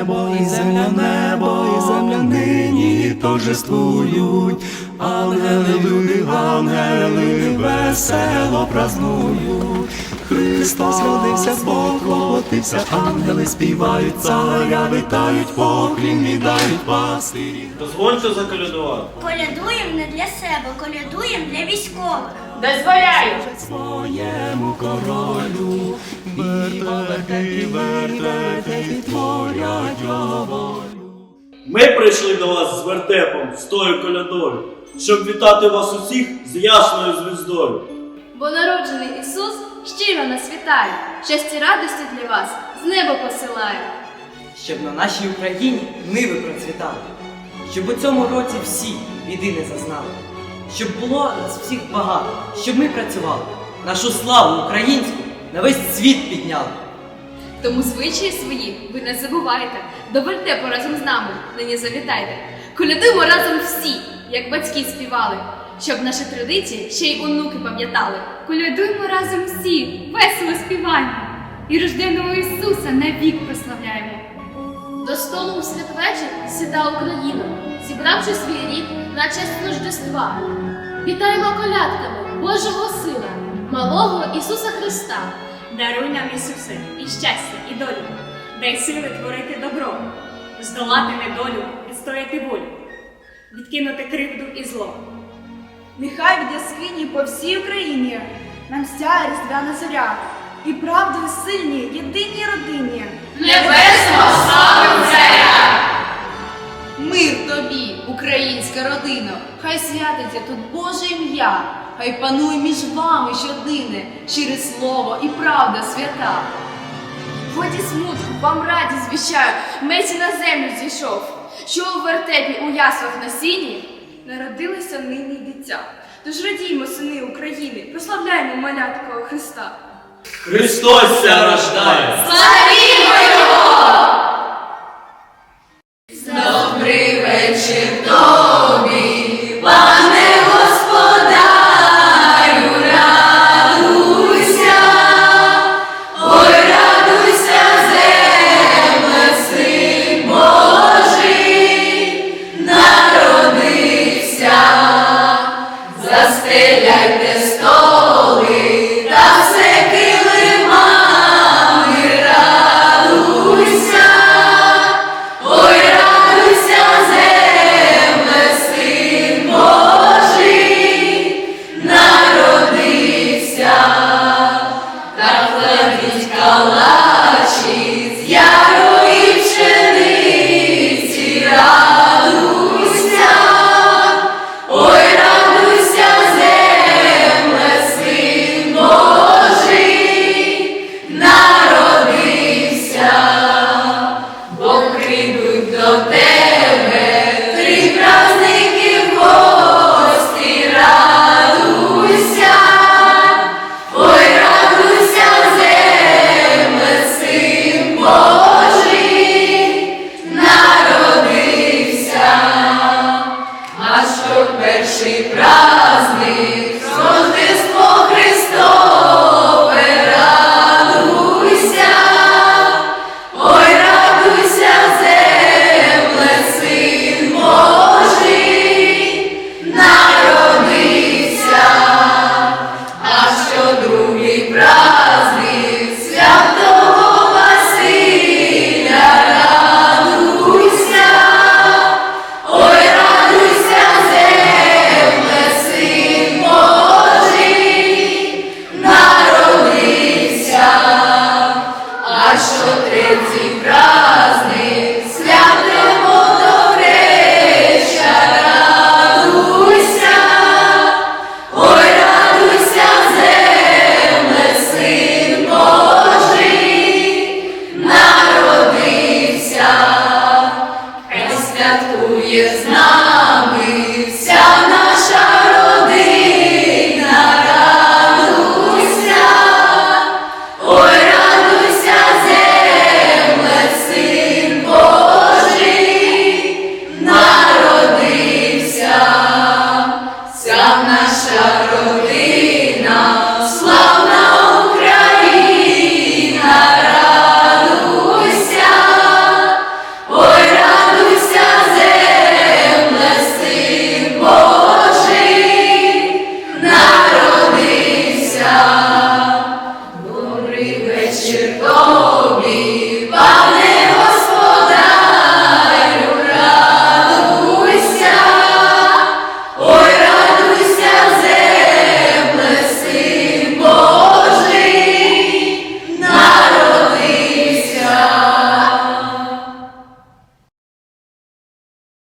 небо, і земля, небо, і земля нині торжествують. Ангели, люди, ангели, весело празнують. Христос родився, Бог воплотився, ангели співають, царя вітають, поклін віддають пастирі. Дозвольте заколядувати. Колядуємо не для себе, колядуємо для військових. Дозволяю! своєму королю, творять його волю. Ми прийшли до вас з вертепом, з тою колядою, щоб вітати вас усіх з ясною звіздою. Бо народжений Ісус щиро нас вітає, щастя радості для вас з неба посилає. щоб на нашій Україні ниви процвітали, щоб у цьому році всі біди не зазнали, щоб було нас всіх багато, щоб ми працювали, нашу славу українську на весь світ підняли. Тому звичаї свої ви не забувайте, до вертепу разом з нами нині завітайте. Колядуємо разом всі, як батьки співали, щоб наші традиції ще й онуки пам'ятали. Колядуємо разом всі, весело співаємо, і рожденого Ісуса навік прославляємо. До столу у святвечір сіда Україна, зібравши свій рід на честь Рождества. Вітаємо колядками Божого Сина, малого Ісуса Христа. Даруй нам, Ісусе, і щастя, і долю, дай сили творити добро, здолати недолю, відстояти волю, відкинути кривду і зло. Нехай від яскині по всій Україні нам сяє різдвяна зоря, і правдою сильні, єдиній родині. Небесного слави царя! Мир тобі, українська родина, хай святиться тут Боже ім'я, хай панує між вами щоднине, щире слово і правда свята. Годі смутку, вам радість звіщаю, Месі на землю зійшов, що у вертепі у яслах на сіні народилися нині дитя. Тож радіймо, сини України, прославляємо маляткого Христа. Христос ся рождає! Славімо Stay like this. Use not